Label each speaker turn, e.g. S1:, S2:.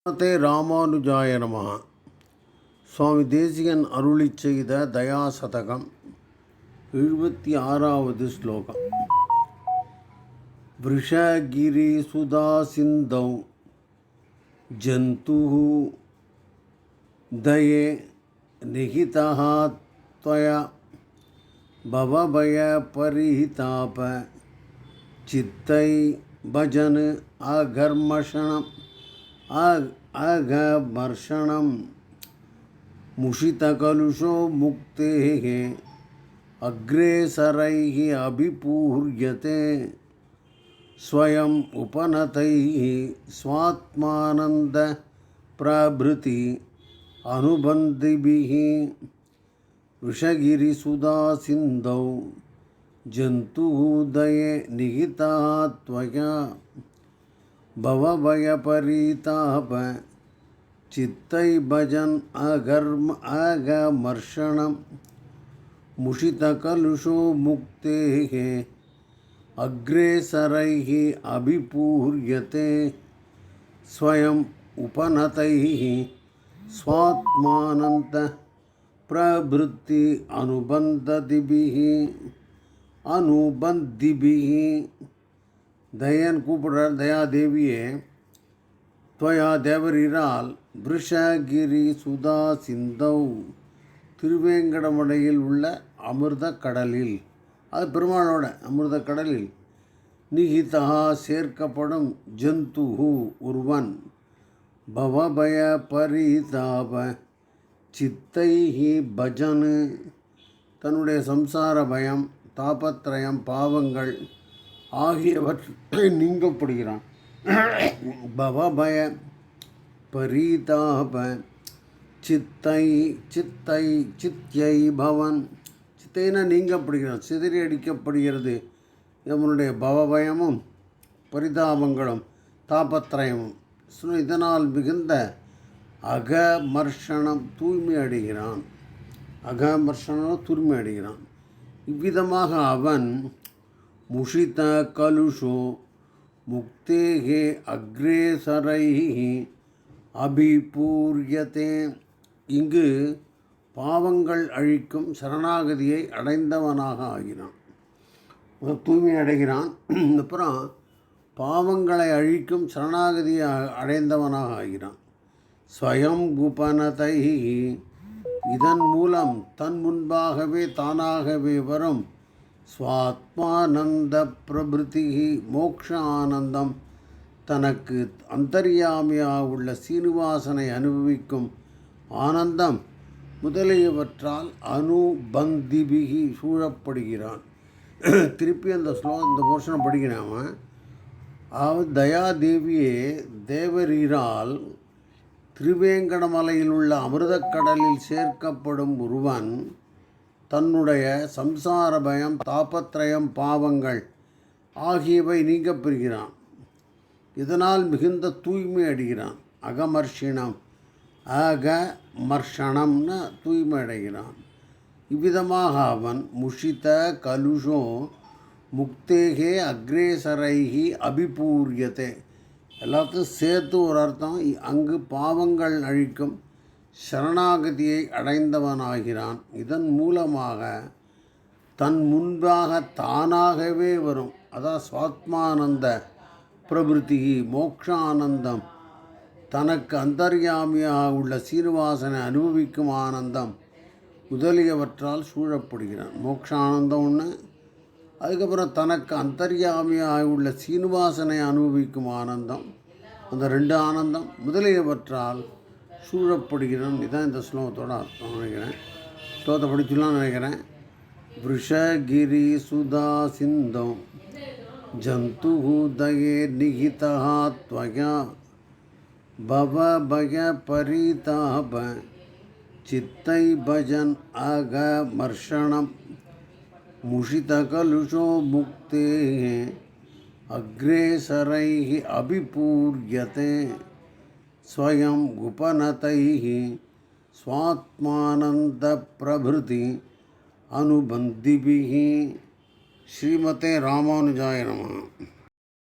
S1: ஸ்ரீமதே ராமானுஜாய நமः சுவாமி தேசிகன் அருளி செய்த தயாசதகம் எழுபத்தி ஆறாவது ஸ்லோகம் விஷகிரி சுதா சிந்தௌ ஜந்து தயே நிகிதா त्वया भवभयपरिताप चित्तै भजन अघर्मषणम् अग अघमर्षणं मुषितकलुषो मुक्तेः अग्रेसरैः अभिपूर्यते स्वयम् उपनतैः स्वात्मानन्दप्रभृति अनुबन्धिभिः वृषगिरिसुधासिन्धौ जन्तुदये निहिता त्वया। भवभयपरीताप चित्तै भजन् अघर्म अगमर्षणं मुषितकलुषो मुक्तेः अग्रेसरैः अभिपूर्यते स्वयम् उपनतैः स्वात्मानन्दप्रभृति अनुबन्धदिभिः अनुबन्धिभिः தயன் கூப்பிடுறார் தயாதேவியே துவயா தேவரீரால் பிருஷகிரி சுதா சிந்தௌ திருவேங்கடமடையில் உள்ள அமிர்த கடலில் அது பெருமாளோட அமிர்த கடலில் நிகிதா சேர்க்கப்படும் ஜந்து ஒருவன் பவபய பரிதாப சித்தைஹி பஜனு. தன்னுடைய சம்சார பயம் தாபத்ரயம் பாவங்கள் ஆகியவற்றை நீங்கப்படுகிறான். பவபய பரிதாப சித்தை சித்தை சித்தியை பவன். சித்தைனா நீங்கப்படுகிறான் சிதறி அடிக்கப்படுகிறது. இவனுடைய பவபயமும் பரிதாபங்களும் தாபத்திரயமும் இதனால் மிகுந்த அகமர்ஷனம் தூய்மை அடைகிறான். அகமர்ஷனம் தூய்மை அடைகிறான். இவ்விதமாக அவன் முஷித मुक्तेः முக்தேகே அக்ரேசரை அபிபூரியதே இங்கு பாவங்கள் அழிக்கும் சரணாகதியை அடைந்தவனாக ஆகிறான் தூய்மை அடைகிறான். அப்புறம் பாவங்களை அழிக்கும் சரணாகதியை அடைந்தவனாக ஆகிறான் ஸ்வயம் குபனதை இதன் மூலம் தன் முன்பாகவே தானாகவே வரும் ஸ்வாத்மானந்த பிரபிருதி மோக்ஷ ஆனந்தம் தனக்கு அந்தர்யாமியாக உள்ள சீனிவாசனை அனுபவிக்கும் ஆனந்தம் முதலியவற்றால் அனுபந்திபிகி சூழப்படுகிறான். திருப்பி அந்த ஸ்லோ இந்த போர்ஷனை படிக்கிறாம அதாவது தயாதேவியே தேவரீரால் திருவேங்கடமலையில் உள்ள அமிர்தக்கடலில் சேர்க்கப்படும் ஒருவன் தன்னுடைய சம்சார பயம் தாபத்திரயம் பாவங்கள் ஆகியவை நீங்க பெறுகிறான். இதனால் மிகுந்த தூய்மை அடைகிறான். அகமர்ஷினம் அகமர்ஷணம்னு தூய்மை அடைகிறான். இவ்விதமாக அவன் முஷித கலுஷோ முக்தேகே அக்ரேசரைகி அபிபூரியத்தை எல்லாத்தையும் சேர்த்து ஒரு அர்த்தம் அங்கு பாவங்கள் அழிக்கும். சரணாகதியை அடைந்தவனாகிறான். இதன் மூலமாக தன் முன்பாக தானாகவே வரும். அதான் சுவாத்மானந்த பிரபிருத்தி மோக்ஷானந்தம். தனக்கு அந்தர்யாமியாக உள்ள சீனிவாசனை அனுபவிக்கும் ஆனந்தம் முதலியவற்றால் சூழப்படுகிறான். மோக்ஷானந்தம் ஒன்று அதுக்கப்புறம் தனக்கு அந்தர்யாமியாக உள்ள சீனிவாசனை அனுபவிக்கும் ஆனந்தம். அந்த ரெண்டு ஆனந்தம் முதலியவற்றால் சூழப்படுகிறான் இதுதான் இந்த ஸ்லோகத்தோட அர்த்தம் நினைக்கிறேன் ஸ்லோகத்தை படிச்சுலாம் நினைக்கிறேன் விஷகிரி சுதா சிந்தம் ஜந்து தயே நிகிதா त्वया भवभय परिताप चित्तै भजन् अगमर्षणं मुषितकलुषो मुक्तेः अग्रेसरैः अभिपूर्यते स्वयं उपनतैः स्वात्मानन्दप्रभृति अनुबन्धिभिः। श्रीमते रामानुजाय नमः।